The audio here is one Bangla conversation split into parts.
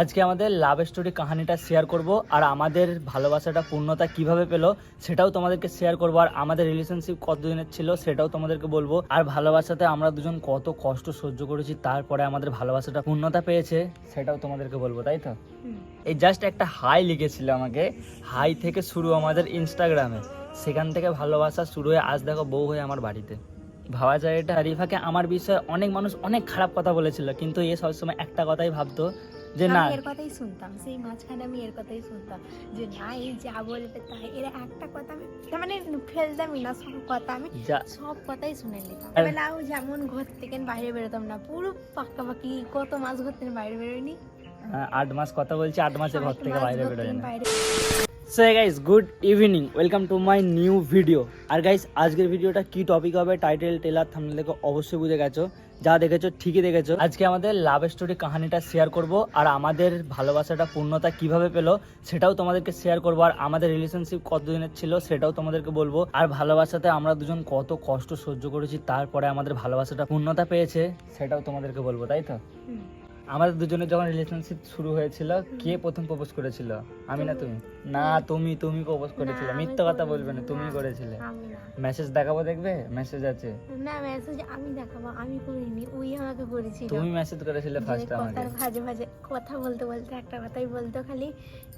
আজকে আমাদের লাভ স্টোরি কাহানিটা শেয়ার করব আর আমাদের ভালোবাসাটা পূর্ণতা কীভাবে পেল সেটাও তোমাদেরকে শেয়ার করব। আর আমাদের রিলেশনশিপ কতদিনের ছিল সেটাও তোমাদেরকে বলব। আর ভালোবাসাতে আমরা দুজন কত কষ্ট সহ্য করেছি তারপরে আমাদের ভালোবাসাটা পূর্ণতা পেয়েছে সেটাও তোমাদেরকে বলব তাই তো? এই জাস্ট একটা হাই লিখেছিল আমাকে। হাই থেকে শুরু আমাদের ইনস্টাগ্রামে সেখান থেকে ভালোবাসা শুরু হয়ে আজ দেখো বউ হয়ে আমার বাড়িতে। ভাবা যায় এটা। রিফাকে আমার বিষয়ে অনেক মানুষ অনেক খারাপ কথা বলেছিল কিন্তু এ সবসময় একটা কথাই ভাবতো যে না এর কথাই শুনতাম সেই মাঝখানে আমি এর কথাই শুনতাম যে না এই যা বলবে তাই। এর একটা কথা আমি মানে ফেলতামই না সব কথা আমি সব কথাই শুনে নিতাম। বেলাও যেমন ঘর থেকে বাইরে বেরোতাম না পুরো পাক্কা পাকি কত মাস ঘর থেকে বাইরে বেরোয়নি? আহ, আট মাস কথা বলছি আট মাসে ঘর থেকে বাইরে বেরোয় না so guys good evening welcome to my new video R guys আজকের ভিডিওটা কি টপিক হবে? টাইটেল টেলার থামলে দেখে অবশ্যই বুঝে গেছো। যা দেখেছ, ঠিকই দেখেছ। আজকে আমাদের লাভ স্টোরি কাহানিটা শেয়ার করব আর আমাদের ভালোবাসাটা, পূর্ণতা কীভাবে পেল সেটাও তোমাদেরকে শেয়ার করব। আর আমাদের রিলেশনশিপ কতদিনের ছিল সেটাও তোমাদেরকে বলব। আর ভালোবাসাতে আমরা দুজন কত কষ্ট সহ্য করেছি, তারপরে আমাদের ভালোবাসাটা পূর্ণতা পেয়েছে, সেটাও তোমাদেরকে বলব, তাই তো। আমাদের দুজনের যখন রিলেশনশিপ শুরু হয়েছিল কে প্রথম প্রপোজ করেছিল? আমি না তুমি? না তুমি তুমি প্রপোজ করেছিলে। মিথ্যা কথা বলবে না তুমি করেছিলে। মেসেজ দেখাবো দেখবে? মেসেজ আছে। না মেসেজ আমি দেখাবো আমি করিনি ওই আমাকে করেছিল তুমি মেসেজ করেছিলে ফার্স্ট আমাকে কথার ভাজে ভাজে কথা বলতে বলতে একটা কথাই বলতো খালি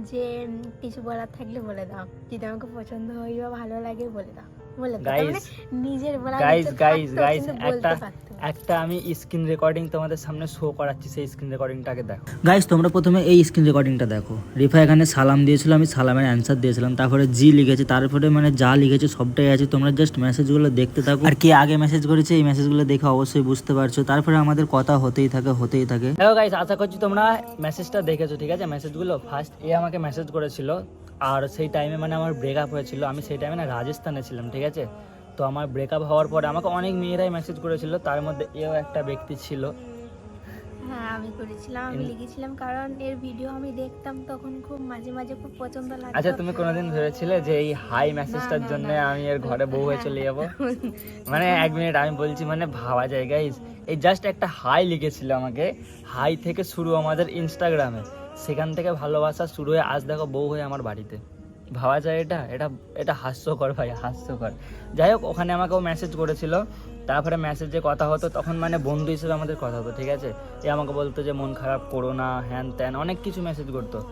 যে কিছু বলার থাকলে বলে দাও। যদি আমাকে পছন্দ হয় বা ভালো লাগে বলে দাও। বলে দাও। মানে নিজের বলা গাইস গাইস গাইস একটা। একটা আমি স্ক্রিন রেকর্ডিং তোমাদের সামনে শো করাচ্ছি সেই স্ক্রিন রেকর্ডিংটাকে দেখো। গাইস তোমরা প্রথমে এই স্ক্রিন রেকর্ডিংটা দেখো। রিফা এখানে সালাম দিয়েছিল আমি সালামের অ্যান্সার দিয়েছিলাম। তারপরে জি লিখেছে তারপরে মানে যা লিখেছে সবটাই আছে। তোমরা জাস্ট মেসেজগুলো দেখতে থাকো। আর কে আগে মেসেজ করেছে এই মেসেজগুলো দেখে অবশ্যই বুঝতে পারছ। তারপরে আমাদের কথা হতেই থাকে হতেই থাকে। দেখো গাইস আশা করছি তোমরা মেসেজটা দেখেছ ঠিক আছে? মেসেজগুলো ফার্স্ট এ আমাকে মেসেজ করেছিল। আর সেই টাইমে মানে আমার ব্রেকআপ হয়েছিল। আমি সেই টাইমে না রাজস্থানে ছিলাম ঠিক আছে? তো আমার ব্রেকআপ হওয়ার পরে আমাকে অনেক মেয়েরাই মেসেজ করেছিল তার মধ্যে এও একটা ব্যক্তি ছিল। হ্যাঁ আমি করেছিলাম আমি লিখেছিলাম কারণ এর ভিডিও আমি দেখতাম তখন খুব মাঝে মাঝে খুব পছন্দ লাগতো। আচ্ছা তুমি কোনোদিন ভেবেছিলে যে এই হাই মেসেজটার জন্য আমি এর ঘরে বউ হয়ে। চলে যাব? মানে এক মিনিট আমি বলছি মানে ভাবা যায় এই জাস্ট একটা হাই লিখেছিল আমাকে হাই থেকে শুরু আমাদের ইনস্টাগ্রামে সেখান থেকে ভালোবাসা শুরু হয়ে আজ দেখো বউ হয়ে আমার বাড়িতে। ভাবা যায় এটা? এটা এটা হাস্যকর ভাই, হাস্যকর। যাই হোক, ওখানে আমাকে ও মেসেজ করেছিল। তারপরে মেসেজে কথা হতো, তখন মানে বন্ধু হিসেবে আমাদের কথা হতো, ঠিক আছে? এ আমাকে বলতো যে, মন খারাপ করো না, হ্যান ত্যান, অনেক কিছু মেসেজ করতো।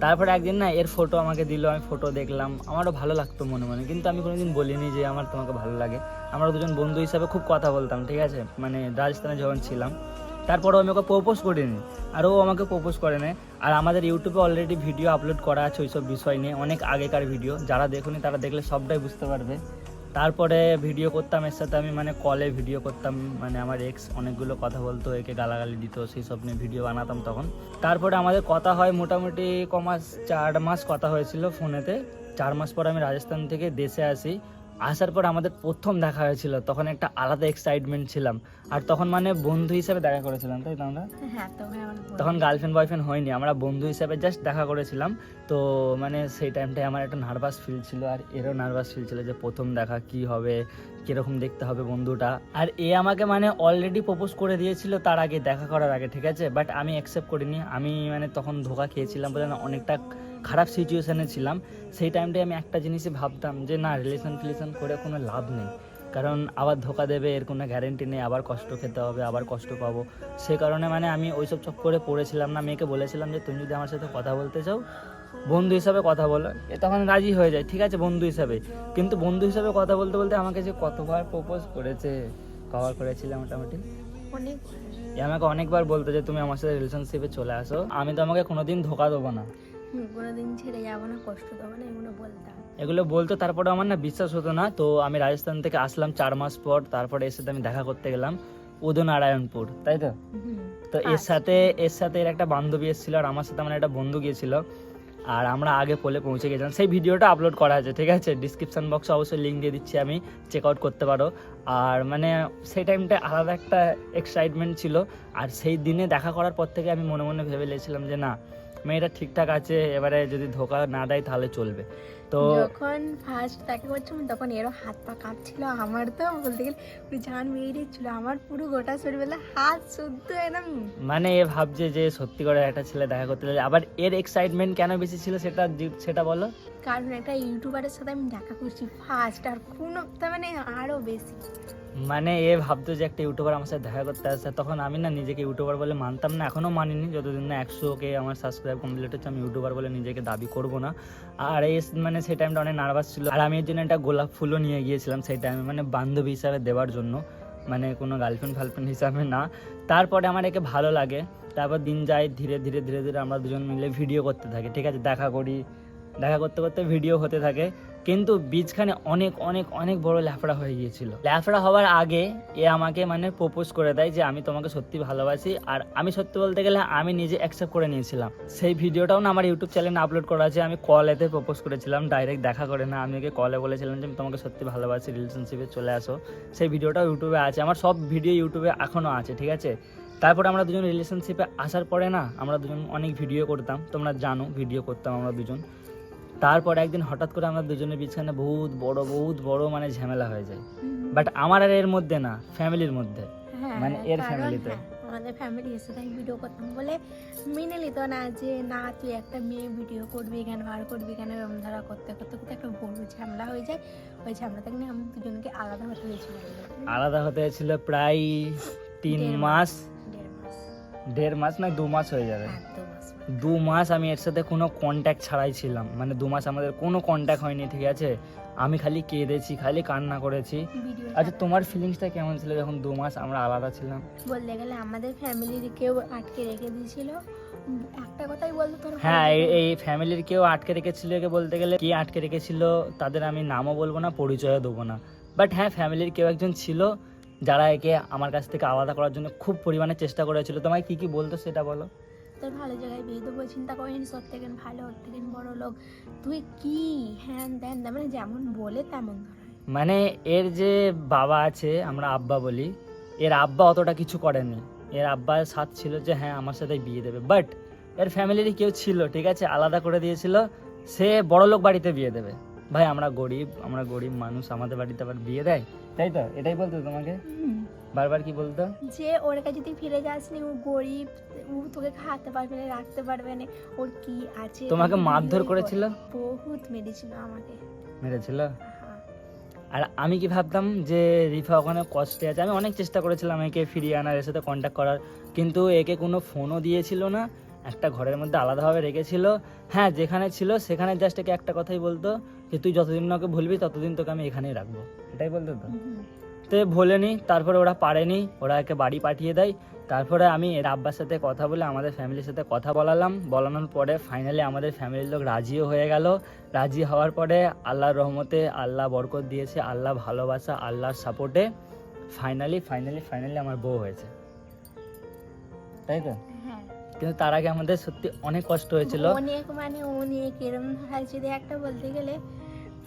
তারপরে একদিন না, এর ফটো আমাকে দিল, আমি ফটো দেখলাম। আমারও ভালো লাগতো মনে মনে, কিন্তু আমি কোনোদিন বলিনি যে, আমার তোমাকে ভালো লাগে। আমরা দুজন বন্ধু হিসাবে খুব কথা বলতাম, ঠিক আছে? মানে রাজস্থানে যখন ছিলাম তারপরেও আমি ওকে প্রপোজ করিনি। আর ও আমাকে প্রপোজ করে নেয় আর আমাদের ইউটিউবে অলরেডি ভিডিও আপলোড করা আছে ওইসব বিষয় নিয়ে। অনেক আগেকার ভিডিও যারা দেখুনি তারা দেখলে সবটাই বুঝতে পারবে। তারপরে ভিডিও করতাম, এর সাথে আমি মানে কলে ভিডিও করতাম। মানে আমার এক্স অনেকগুলো কথা বলতো, একে গালাগালি দিত, সেই সব নিয়ে ভিডিও বানাতাম তখন। তারপরে আমাদের কথা হয় মোটামুটি কমাস চার মাস কথা হয়েছিল ফোনেতে চার মাস পর আমি রাজস্থান থেকে দেশে আসি। আসার পর আমাদের প্রথম দেখা হয়েছিল তখন একটা আলাদা এক্সাইটমেন্ট ছিলাম। আর তখন মানে বন্ধু হিসেবে দেখা করেছিলাম তাই তো আমরা? হ্যাঁ তখন গার্লফ্রেন্ড বয়ফ্রেন্ড হয়নি আমরা বন্ধু হিসেবে জাস্ট দেখা করেছিলাম। তো মানে সেই টাইমটায় আমার একটা নার্ভাস ফিল ছিল আর এরও নার্ভাস ফিল ছিল যে প্রথম দেখা কি হবে কীরকম দেখতে হবে বন্ধুটা। আর এ আমাকে মানে অলরেডি প্রপোজ করে দিয়েছিল তার আগে দেখা করার আগে ঠিক আছে? বাট আমি অ্যাকসেপ্ট করিনি আমি মানে তখন ধোকা খেয়েছিলাম বলে না অনেকটা খারাপ সিচুয়েশানে ছিলাম। সেই টাইমটায় আমি একটা জিনিসই ভাবতাম যে না রিলেশন ফিলেশন করে কোনো লাভ নেই। কারণ আবার ধোকা দেবে এর কোনো গ্যারেন্টি নেই আবার কষ্ট খেতে হবে আবার কষ্ট পাবো। সে কারণে মানে আমি ওইসব চক্করে পড়েছিলাম না। মেয়েকে বলেছিলাম যে তুমি যদি আমার সাথে কথা বলতে চাও বন্ধু হিসাবে কথা বলো। এ তখন রাজি হয়ে যায় ঠিক আছে বন্ধু হিসাবে। কিন্তু বন্ধু হিসাবে কথা বলতে বলতে আমাকে যে কতবার প্রপোজ করেছে কভার করেছিল মোটামুটি? অনেক আমাকে অনেকবার বলতো যে তুমি আমার সাথে রিলেশনশিপে চলে আসো। আমি তো আমাকে কোনোদিন ধোকা দেবো না। কোনোদিন ছেড়ে যাব না কষ্ট দেবো না এগুলো বলতাম। এগুলো বলতো তারপরে আমার না বিশ্বাস হতো না তো আমি রাজস্থান থেকে আসলাম চার মাস পর তারপরে এর সাথে আমি দেখা করতে গেলাম উদয়নারায়ণপুর তাই তো? তো এর আচ্ছা। সাথে এর সাথে এর একটা বান্ধবী এসেছিল আর আমার সাথে আমার একটা বন্ধু গিয়েছিল আর আমরা আগে পোলে পৌঁছে গেছিলাম। সেই ভিডিওটা আপলোড করা আছে ঠিক আছে? ডিসক্রিপশন বক্সে অবশ্যই লিঙ্ক দিয়ে দিচ্ছি আমি চেক আউট করতে পারো। আর মানে সেই টাইমটা আলাদা একটা এক্সাইটমেন্ট ছিল আর সেই দিনে দেখা করার পর থেকে আমি মনে মনে ভেবে নিয়েছিলাম যে না মেয়েটা ঠিকঠাক আছে এবারে যদি ধোকা না দেয় তাহলে চলবে। তো যখন ফার্স্ট দেখা করছিলাম তখন এরও হাত পা কাঁপছিল আমার তো। বলতে গেলে পুরো জান বেরিয়ে ছিল। আমার পুরো গোটা শরীরবেলা হাত শুদ্ধ একদম মানে এ ভাবছে যে সত্যি করে একটা ছেলে দেখা করতে চাইছে। আবার এর এক্সাইটমেন্ট কেন বেশি ছিল সেটা সেটা বলো। কারণ একটা ইউটিউবারের সাথে আমি দেখা করছি ফার্স্ট আর কোনো মানে আরও বেশি। মানে এ ভাবতো যে একটা ইউটিউবার আমার সাথে দেখা করতে আসছে তখন আমি না নিজেকে ইউটিউবার বলে মানতাম না এখনও মানিনি। যতদিন না একশো কে আমার সাবস্ক্রাইব কমপ্লিট হচ্ছে, আমি ইউটিউবার বলে নিজেকে দাবি করব না। আর এই মানে সেই টাইমটা অনেক নার্ভাস ছিল। আর আমি এর জন্য একটা গোলাপ ফুলও নিয়ে গিয়েছিলাম সেই টাইমে মানে বান্ধবী হিসাবে দেওয়ার জন্য। মানে কোনো গার্লফ্রেন্ড ফার্লফ্রেন্ড হিসাবে না। তারপরে আমার একে ভালো লাগে। তারপর দিন যায়, ধীরে ধীরে ধীরে ধীরে আমরা দুজন মিলে ভিডিও করতে থাকি, ঠিক আছে? দেখা করি। দেখা করতে করতে ভিডিও হতে থাকে। কিন্তু বীজখানে অনেক অনেক অনেক বড় ল্যাফড়া হয়ে গিয়েছিল। ল্যাফড়া হওয়ার আগে এ আমাকে মানে প্রপোজ করে দেয় যে আমি তোমাকে সত্যি ভালোবাসি আর আমি সত্যি বলতে গেলে আমি নিজে অ্যাকসেপ্ট করে নিয়েছিলাম। সেই ভিডিওটাও না আমার ইউটিউব চ্যানেলে আপলোড করা আছে, আমি কলেতে প্রপোজ করেছিলাম ডাইরেক্ট দেখা করে না। আমি ওকে কলে বলেছিলাম যে আমি তোমাকে সত্যি ভালোবাসি রিলেশনশিপে চলে আসো। সেই ভিডিওটাও ইউটিউবে আছে, আমার সব ভিডিও ইউটিউবে এখনও আছে, ঠিক আছে? তারপরে আমরা দুজন রিলেশনশিপে আসার পরে না, আমরা দুজন অনেক ভিডিও করতাম, তোমরা জানো ভিডিও করতাম আমরা দুজন। তারপর একদিন হঠাৎ করে আমরা দুজনের বিছানে বহুত বড় বহুত বড় মানে ঝামেলা হয়ে যায়। বাট আমার আর এর মধ্যে না ফ্যামিলির মধ্যে। হ্যাঁ, মানে এর ফ্যামিলিতে। হ্যাঁ, আমাদের ফ্যামিলি এসে তাই ভিডিও করতাম। বলে মেনে নিত না যে না তুই একটা মেয়ে ভিডিও করবি কেন আর করবি কেন? এরম ধারা করতে করতে করতে একটা বড় ঝামেলা হয়ে যায়। ওই ঝামেলা থেকে নিয়ে আমাদের দুজনকে আলাদা হতে হয়েছিল। আলাদা হতে হয়েছিল প্রায় তিন মাস। দেড় মাস। দেড় মাস না দু মাস হয়ে যাবে। হ্যাঁ দু মাস আমি এর সাথে কোনো কন্ট্যাক্ট ছাড়াই ছিলাম। মানে দু মাস আমাদের কোনো কন্ট্যাক্ট হয়নি ঠিক আছে? আমি খালি কেঁদেছি খালি কান্না করেছি। আচ্ছা তোমার ফিলিংসটা কেমন ছিল যখন দু মাস আমরা আলাদা ছিলাম? বলতে গেলে আমাদের ফ্যামিলির কেউ আটকে রেখে দিয়েছিল। একটা কথাই বলতো তোর হ্যাঁ এই- এই ফ্যামিলির কেউ আটকে রেখেছিল একে বলতে গেলে? কে আটকে রেখেছিল তাদের আমি নামও বলব না পরিচয়ও দেবো না। বাট হ্যাঁ ফ্যামিলির কেউ একজন ছিল যারা একে আমার কাছ থেকে আলাদা করার জন্য খুব পরিমাণে চেষ্টা করেছিল। তোমায় কি কি বলতো সেটা বলো। তোর ভালো জায়গায় বিয়ে দেবো, চিন্তা করিনি সব থেকে ভালো, ওর থেকে বড় লোক। তুই কি? হ্যান ত্যান মানে যেমন বলে তেমন মানে এর যে বাবা আছে, আমরা আব্বা বলি, এর আব্বা অতটা কিছু করেনি। এর আব্বার সাথ ছিল যে হ্যাঁ আমার সাথে বিয়ে দেবে। বাট এর ফ্যামিলির কেউ ছিল, ঠিক আছে? আলাদা করে দিয়েছিল, সে বড় লোক বাড়িতে বিয়ে দেবে। ভাই আমরা গরিব আমরা গরিব মানুষ আমাদের বাড়িতে আবার বিয়ে দেয়? তাই তো? এটাই বলতো তোমাকে? বারবার কি বলতো? যে ওর কাছে তুই ফিরে যাসনি ও গরিব ও তোকে খাওয়াতে পারবে না রাখতে পারবে না ওর কি আছে? তোমাকে মারধর করেছিল? বহুত মেরেছিল আমাকে। মেরেছিল? আর আমি কি ভাবতাম যে রিফা ওখানে কষ্টে আছে? আমি অনেক চেষ্টা করেছিলাম একে ফিরিয়ে আনার এর সাথে কন্ট্যাক্ট করার কিন্তু একে কোনো ফোনও দিয়েছিল না। একটা ঘরের মধ্যে আলাদাভাবে রেখেছিল। হ্যাঁ যেখানে ছিল সেখানে জাস্ট একে একটা কথাই বলতো যে, তুই যতদিন না ওকে ভুলবি, ততদিন তোকে আমি এখানেই রাখব। এটাই বলতো তো? তো ভোলেনি তারপরে ওরা পারেনি ওরা একে বাড়ি পাঠিয়ে দেয়। তারপরে আমি এর আব্বার সাথে কথা বলে আমাদের ফ্যামিলির সাথে কথা বলালাম। বলানোর পরে ফাইনালি আমাদের ফ্যামিলির লোক রাজিও হয়ে গেল। রাজি হওয়ার পরে আল্লাহর রহমতে আল্লাহ বরকত দিয়েছে, আল্লাহ ভালোবাসা, আল্লাহর সাপোর্টে ফাইনালি ফাইনালি ফাইনালি আমার বউ হয়েছে। তাই তো? কিন্তু তার আগে আমাদের সত্যি অনেক কষ্ট হয়েছিল। অনেক মানে অনেক ধারায় যদি একটা বলতে গেলে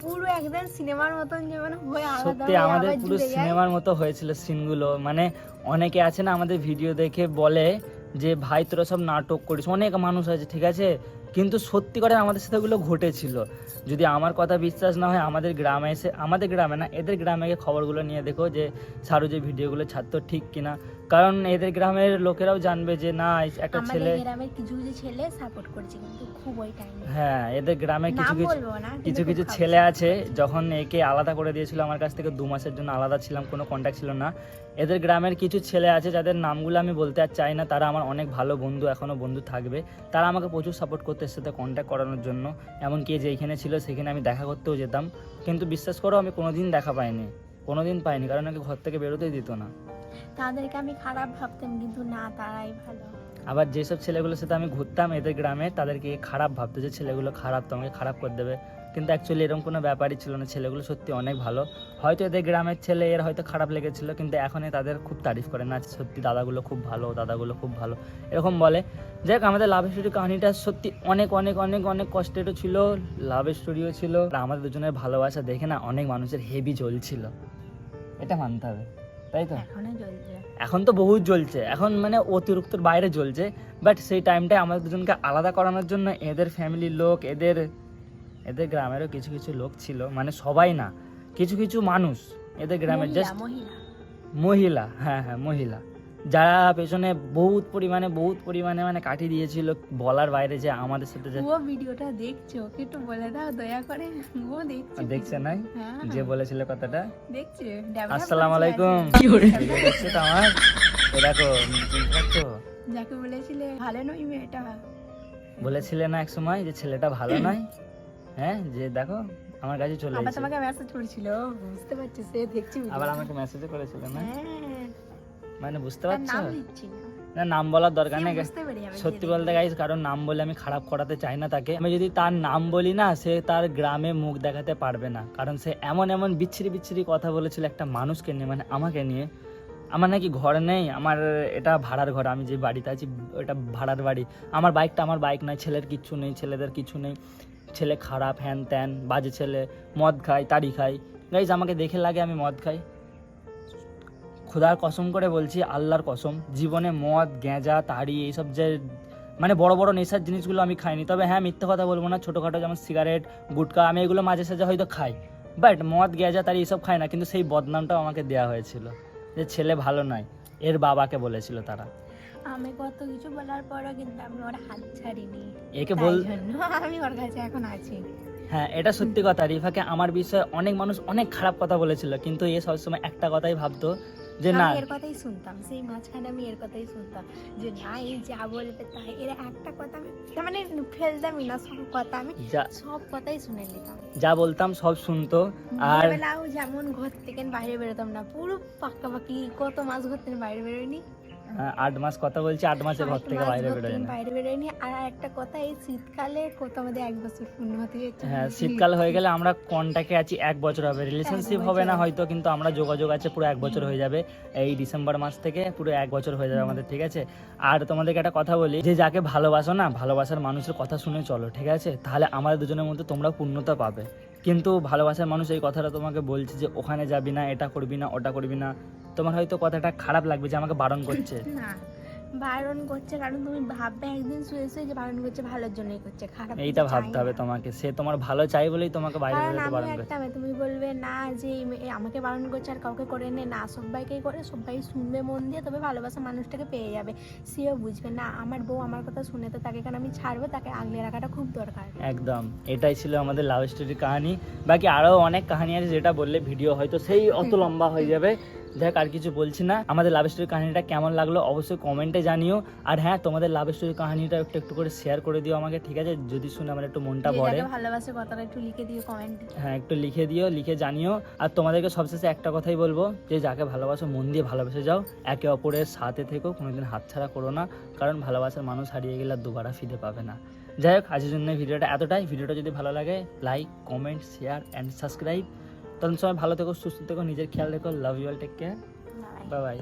পুরো একদম সিনেমার মতন যেমন হয়ে সত্যি আমাদের পুরো সিনেমার মতো হয়েছিল সিনগুলো। মানে অনেকে আছে না আমাদের ভিডিও দেখে বলে যে ভাই তোরা সব নাটক করিস। অনেক মানুষ আছে ঠিক আছে? কিন্তু সত্যি করে আমাদের সাথে ওগুলো ঘটেছিল। যদি আমার কথা বিশ্বাস না হয় আমাদের গ্রামে এসে আমাদের গ্রামে না এদের গ্রামে গিয়ে খবরগুলো নিয়ে দেখো যে সারু যে ভিডিওগুলো ছাড়তো ঠিক কিনা। কারণ এদের গ্রামের লোকেরাও জানবে যে না একটা ছেলে গ্রামের কিছু কিছু ছেলে সাপোর্ট করেছে কিন্তু খুব ওই টাইমে হ্যাঁ এদের গ্রামে কিছু কিছু কিছু কিছু ছেলে আছে যখন একে আলাদা করে দিয়েছিল আমার কাছ থেকে দু মাসের জন্য আলাদা ছিলাম কোনো কন্ট্যাক্ট ছিল না। এদের গ্রামের কিছু ছেলে আছে যাদের নামগুলো আমি বলতে আর চাই না তারা আমার অনেক ভালো বন্ধু এখনও বন্ধু থাকবে। তারা আমাকে প্রচুর সাপোর্ট করতে এর সাথে কন্ট্যাক্ট করানোর জন্য। এমনকি যে এখানে ছিল সেখানে আমি দেখা করতেও যেতাম। কিন্তু বিশ্বাস করো আমি কোনোদিন দেখা পাইনি। কোনোদিন পাইনি কারণ আমাকে ঘর থেকে বেরোতেই দিত না। তাদেরকে আমি খারাপ ভাবতাম কিন্তু না তারাই ভালো। আবার যেসব ছেলেগুলোর সাথে আমি ঘুরতাম এদের গ্রামে তাদেরকে খারাপ ভাবতো যে ছেলেগুলো খারাপ তো আমাকে খারাপ করে দেবে। কিন্তু অ্যাকচুয়ালি এরকম কোনো ব্যাপারই ছিল না। ছেলেগুলো সত্যি অনেক ভালো। হয়তো এদের গ্রামের ছেলে এর হয়তো খারাপ লেগেছিল কিন্তু এখনই তাদের খুব তারিফ করে না সত্যি দাদাগুলো খুব ভালো দাদাগুলো খুব ভালো। এরকম বলে। যাই হোক আমাদের লাভ স্টোরি কাহিনীটা সত্যি অনেক অনেক অনেক অনেক কষ্টেরও ছিল লাভ স্টোরিও ছিল। আর আমাদের দুজনের ভালোবাসা দেখে না অনেক মানুষের হেভি জ্বলছিল। এটা মানতে হবে তাই তো? এখনও এখন তো বহুত জ্বলছে। এখন মানে অতিরিক্তর বাইরে জ্বলছে। বাট সেই টাইমটায় আমাদের দুজনকে আলাদা করানোর জন্য এদের ফ্যামিলির লোক এদের এদের গ্রামেরও কিছু কিছু লোক ছিল মানে সবাই না কিছু কিছু মানুষ এদের গ্রামের জাস্ট মহিলা। মহিলা হ্যাঁ হ্যাঁ মহিলা। যারা পেছনে বহুত পরিমাণে বহুত পরিমাণে মানে কাটিয়ে দিয়েছিল বলার বাইরে যে আমাদের সাথে যে ও ভিডিওটা দেখছ ওকে একটু বলে দাও দয়া করে। ও দেখছে দেখছে নাই? হ্যাঁ। যে বলেছিল কথাটা? দেখছে আসসালামু আলাইকুম। আজকে। ভিডিও দেখছ তো আমার? তো দেখো পারছ যাকে বলেছিলে ভালো নই মেয়েটা? বলেছিলে না এক সময় যে ছেলেটা ভালো নয়? হ্যাঁ যে দেখো আমার কাছে চলে আবার তোমাকে মেসেজ করেছিল বুঝতে পারছি সে দেখছি আবার আমাকে মেসেজও করেছিল না? হ্যাঁ। মানে বুঝতে পারছ? না। নাম বলার দরকার নেই। পারি আমি সত্যি বলতে গাইস কারণ নাম বলে আমি খারাপ করাতে চাই না তাকে। আমি যদি তার নাম বলি না সে তার গ্রামে মুখ দেখাতে পারবে না। কারণ সে এমন এমন বিচ্ছিরি বিচ্ছিরি কথা বলেছিল একটা মানুষকে নিয়ে মানে আমাকে নিয়ে। আমার নাকি ঘর নেই আমার এটা ভাড়ার ঘর আমি যে বাড়িতে আছি ওটা ভাড়ার বাড়ি। আমার বাইকটা আমার বাইক নয় ছেলের কিচ্ছু নেই ছেলেদের কিছু নেই। ছেলে খারাপ, হ্যান ত্যান, বাজে ছেলে, মদ খায় তাড়ি খায়। গাইজ আমাকে দেখে লাগে আমি মদ খাই। খোদার কসম করে বলছি, আল্লাহর কসম, জীবনে মদ গেঁজা তাড়ি এইসব যে মানে বড় বড় নেশার জিনিসগুলো আমি খাইনি। তবে হ্যাঁ মিথ্যে কথা বলব না, ছোটোখাটো যেমন সিগারেট গুটকা, আমি এগুলো মাঝে সাঝে হয়তো খাই। বাট মদ গেঁজা তাড়ি এইসব খাই না, কিন্তু সেই বদনামটাও আমাকে দেওয়া হয়েছিল যে ছেলে ভালো নয়, এর বাবাকে বলেছিল তারা। আমি কত কিছু বলার পরও কিন্তু আমি ওর হাত ছাড়িনি। একে বল আমি ওর কাছে এখন আছি। হ্যাঁ এটা সত্যি কথা। রিফাকে আমার বিষয়ে অনেক মানুষ অনেক খারাপ কথা বলেছিল কিন্তু এ সবসময় একটা কথাই ভাবতো যে না। এর কথাই শুনতাম সেই মাঝখানে আমি এর কথাই শুনতাম যে না এই যা বলবে তাই। এর একটা কথা আমি মানে ফেলতামই না সব কথা আমি সব কথাই শুনে নিতাম। যা বলতাম সব শুনতো আর ভোরবেলাও যেমন ঘর থেকে বাইরে বেরোতাম না পুরো পাক্কা পাকি কত মাস ঘর থেকে বাইরে বেরোয়নি। আট মাস কথা বলছি আট মাসে ঘর থেকে বাইরে বেরোয় না। বাইরে বেরোয়নি আর একটা কথা এই শীতকালে কত আমাদের এক বছর পূর্ণ হতে যাচ্ছে হ্যাঁ শীতকাল হয়ে গেলে আমরা কন্টাক্টে আছি এক বছর হবে। রিলেশনশিপ হবে না হয়তো কিন্তু আমরা যোগাযোগ আছে পুরো এক বছর হয়ে যাবে। এই ডিসেম্বর মাস থেকে পুরো এক বছর হয়ে যাবে আমাদের ঠিক আছে? আর তোমাদেরকে একটা কথা বলি যে যাকে ভালোবাসো না ভালোবাসার মানুষের কথা শুনে চলো ঠিক আছে? তাহলে আমাদের দুজনের মধ্যে তোমরা পূর্ণতা পাবে। কিন্তু ভালোবাসার মানুষ এই কথাটা তোমাকে বলছে যে ওখানে যাবি না, এটা করবি না, ওটা করবি না। তোমার হয়তো কথাটা খারাপ লাগবে যে আমাকে বারণ করছে। না। বারণ করছে কারণ তুমি ভাববে একদিন শুয়ে শুয়ে যে বারণ করছে ভালোর জন্যই করছে খারাপ এইটা ভাবতে হবে তোমাকে। সে তোমার ভালো চাই বলেই তোমাকে বাইরে কারণ বেরোতে বারণ মেয়ে, তুমি বলবে না যে এই আমাকে বারণ করছে আর কাউকে করে নে না সবাইকেই করে সবাই শুনবে মন দিয়ে তবে ভালোবাসা মানুষটাকে পেয়ে যাবে। সেও বুঝবে না আমার বউ আমার কথা শুনে তো তাকে কেন আমি ছাড়বো? তাকে আগলে রাখাটা খুব দরকার। একদম এটাই ছিল আমাদের লাভ স্টোরির কাহিনী। বাকি আরও অনেক কাহিনী আছে যেটা বললে ভিডিও হয়তো সেই অত লম্বা হয়ে যাবে। দেখ আর কিছু বলছি না। আমাদের লাভ স্টোরির কাহিনীটা কেমন লাগল অবশ্যই কমেন্টে জানিও। আর হ্যাঁ তোমাদের লাভ স্টোরির কাহিনীটা একটু একটু করে শেয়ার করে দিও আমাকে ঠিক আছে? যদি শুনে আমার একটু মনটা ভরে। ভালোবাসে কথাটা একটু লিখে দিও কমেন্টে হ্যাঁ একটু লিখে দিও লিখে জানিও। আর তোমাদেরকে সবশেষে একটা কথাই বলব যে যাকে ভালোবাসো মন দিয়ে ভালোবেসে যাও। একে অপরের সাথে থেকেও কোনোদিন হাতছাড়া করো না কারণ ভালোবাসার মানুষ হারিয়ে গেলে আর দুবারা ফিরে পাবে না। যাই হোক আজকের জন্য ভিডিওটা এতটাই। ভিডিওটা যদি ভালো লাগে like comment share and subscribe তখন সবাই ভালো থেকো সুস্থ থেকো নিজের খেয়াল রেখো love you all take care bye bye